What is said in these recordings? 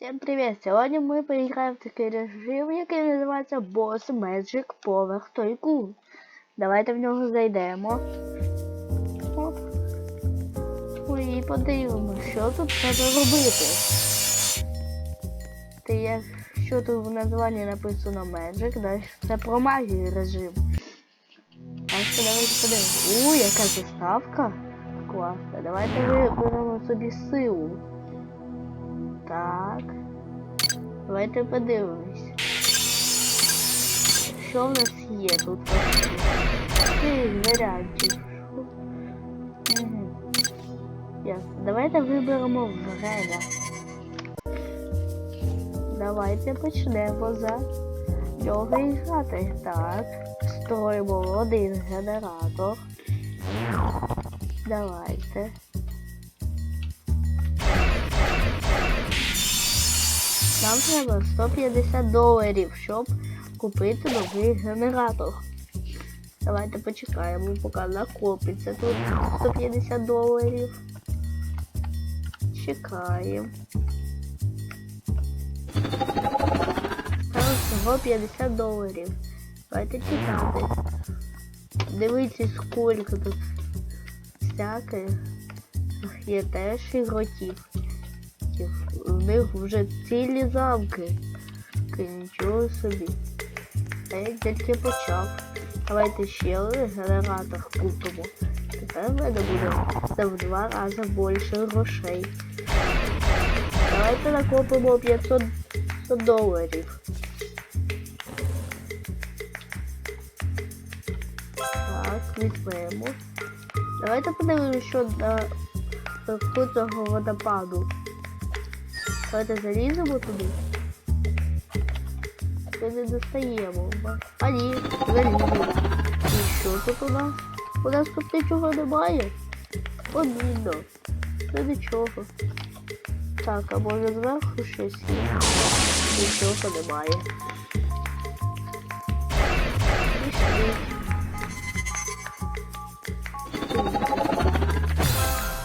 Всем привет! Сьогодні ми поіграємо в такий режим, який називається Boss Magic Power Tycoon. Давайте в нього зайдемо. Оп. І подивимося, що тут треба робити. Ти як що тут в названні написано Magic, да? це про магію режим. Так що давайте подивимось. У, яка заставка. Класна. Давайте виберемо собі силу. Так. Давайте подивимось. Що в нас є тут? Угу. Ясно. Давайте виберемо время. Давайте почнемо за нього і грати. Так. Строїмо один генератор. Давайте. Нам треба 150 доларів, щоб купити новий генератор. Давайте почекаємо, поки накопиться тут 150 доларів. Чекаємо. Там всього 50 доларів. Давайте чекати. Дивіться, скільки тут всяких є теж ігроків У них вже цілі замки. Нічого собі. А я тільки почав. Давайте ще один генератор купимо. Тепер мене буде в два рази більше грошей. Давайте накопимо 500 доларів. Так, візьмемо. Давайте подивимося, що на цього водопаду. Давайте заліземо туди. Це не достаємо. А ні, заліземо. І що тут у нас? У нас тут нічого немає. Обідно. Це нічого. Так, а може зверху щось є? Нічого немає. Пішли.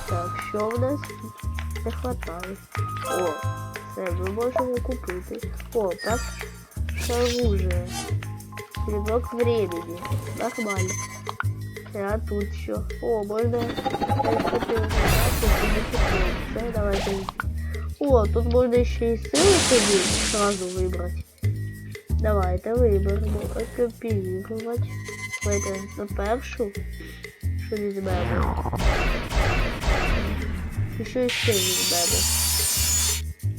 Так, що в нас? Не хватає. О, це ми можемо купити. О, так ще оружие. Клинок времени. Нормально. А тут що? О, можна Все, давайте. О, тут можна ще і сили собі сразу вибрати. Давайте виберемо. Копіювати. Давайте на першу. Що візьмемо? Еще і ще візьмемо.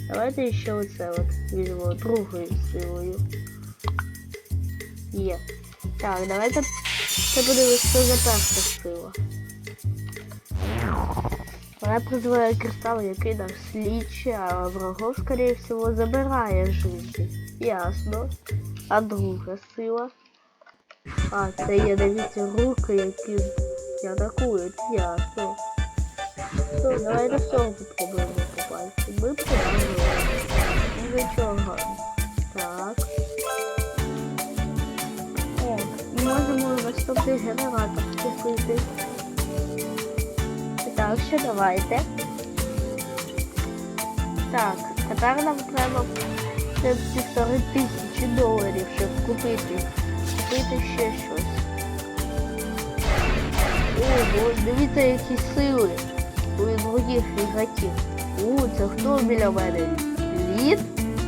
Давайте ще оце от візьмемо другою силою. Є. Так, давайте подивимось, що за перша сила. Вона призиває кристал, який нас лічить, а врагов, скорее всего, забирає життя. Ясно. А друга сила. А, це є дивіться руки, які атакують. Ясно. Все, давай на цього попробуємо попасти. Ми пробуємо. Нічого. Так. О, можемо наступний генератор купити. Так, що давайте. Так, тепер нам треба це півтори тисячі доларів, щоб купити. Купити ще щось. Ого, дивіться, які сили у других ігроків. У, це хто біля мене? Лід?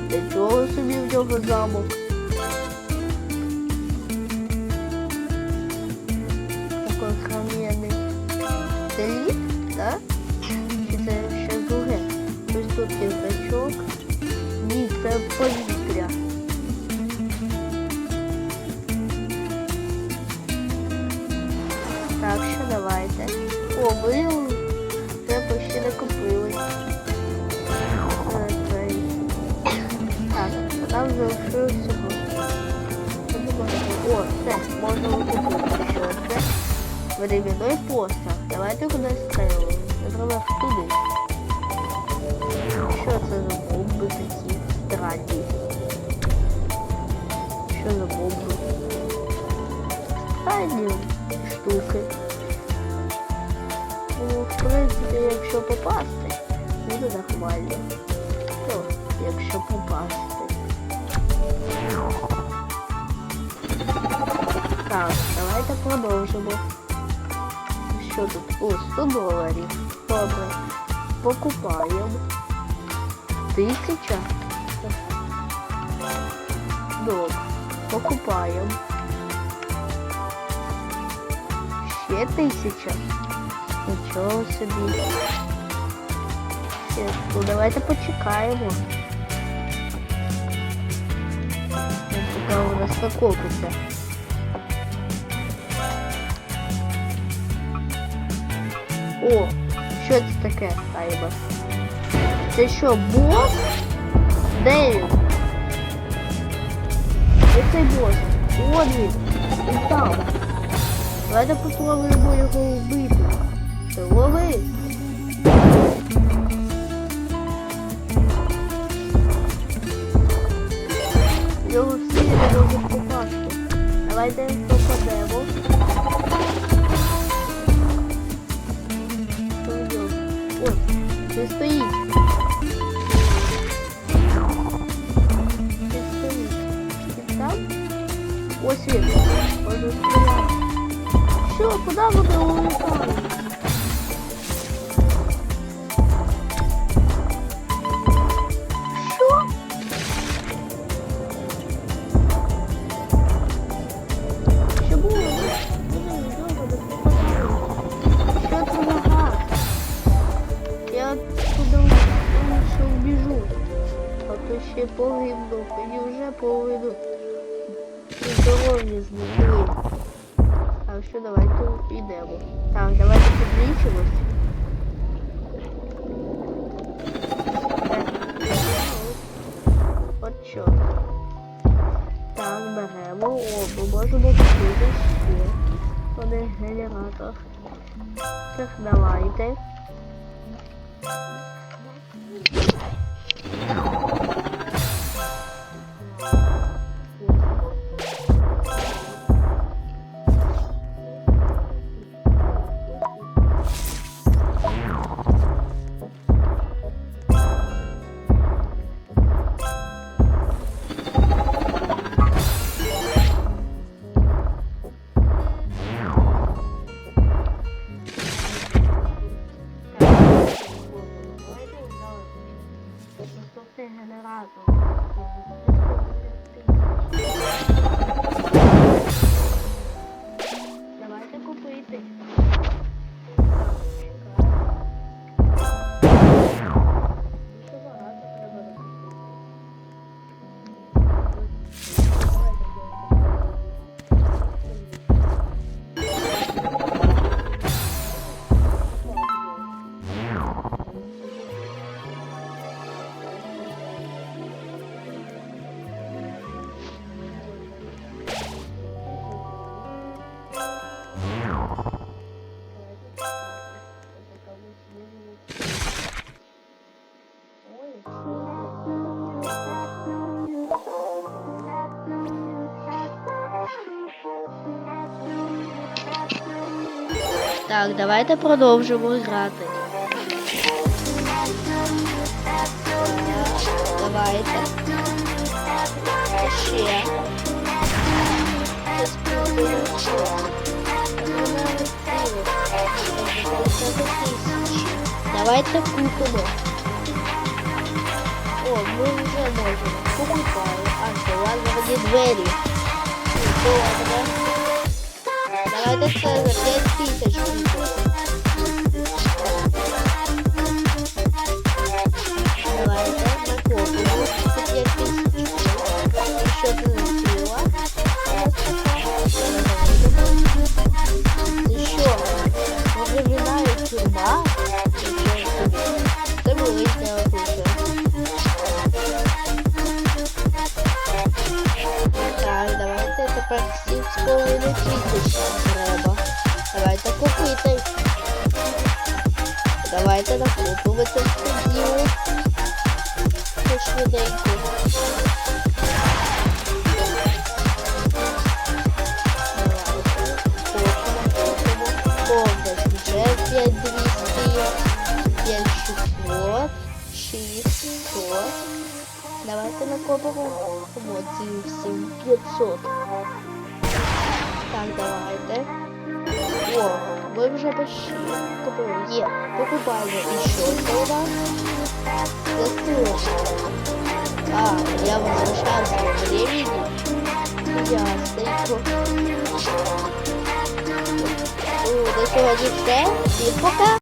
Для чого собі в нього замок? Такой кам'яний. Це лід, так? Чи це ще друге? Ось тут ігрочок. Ні, це повітря. Залишилось всього. О, все, можна викупити. Временной посох. Давайте кудись стрелимо. Треба туди. За бомби такі странні? Що за бомби? Странні штуки. Ну, в принципі, якщо попасти, буде нормально. О, якщо попасти. Так, давайте продовжимо. Що тут? О, 100 доларів. Добре. Покупаємо. Тисяча. Добре. Покупаємо. Ще тисяча. Нічого собі. Ну давайте почекаємо. Поки у. О, що це таке, Айба? Це що, бос? Де він? Де цей бос? От він. Він там. Давайте попробуємо його вбити. Ти лови. Його всі не можуть попасти. Давайте попадемо. Пойдем. О, ти стоїть. Ти стоїть. Ти там? Ось він. Що, куди вони улетали? Здоров'я знесли. Так що давайте йдемо. Так, давайте підвічимось. От що. Так, беремо. О, ми можемо купити ще один генератор. Так, давайте. Так, давайте продовжимо грати. Давайте. Ще. Ще спробуємо ще. Давайте купимо. О, ми вже можемо. Покупаю. А, що, ладно, мені двері. Добре. Давайте це за 5 тисяч купимо. Давайте накопимо. Це 5 тисяч. Що це за сила? Це що? Може війна і тюрма? Це велике. Так, давайте тепер сім з половиною Накопимо емоції всім 500. Так, давайте. О, ви вже почти купили. Є, покупаємо. У вас? Засилочка. А, я возвращаюсь во времени. Ясненько. Ну, на сьогодні все. Всім пока.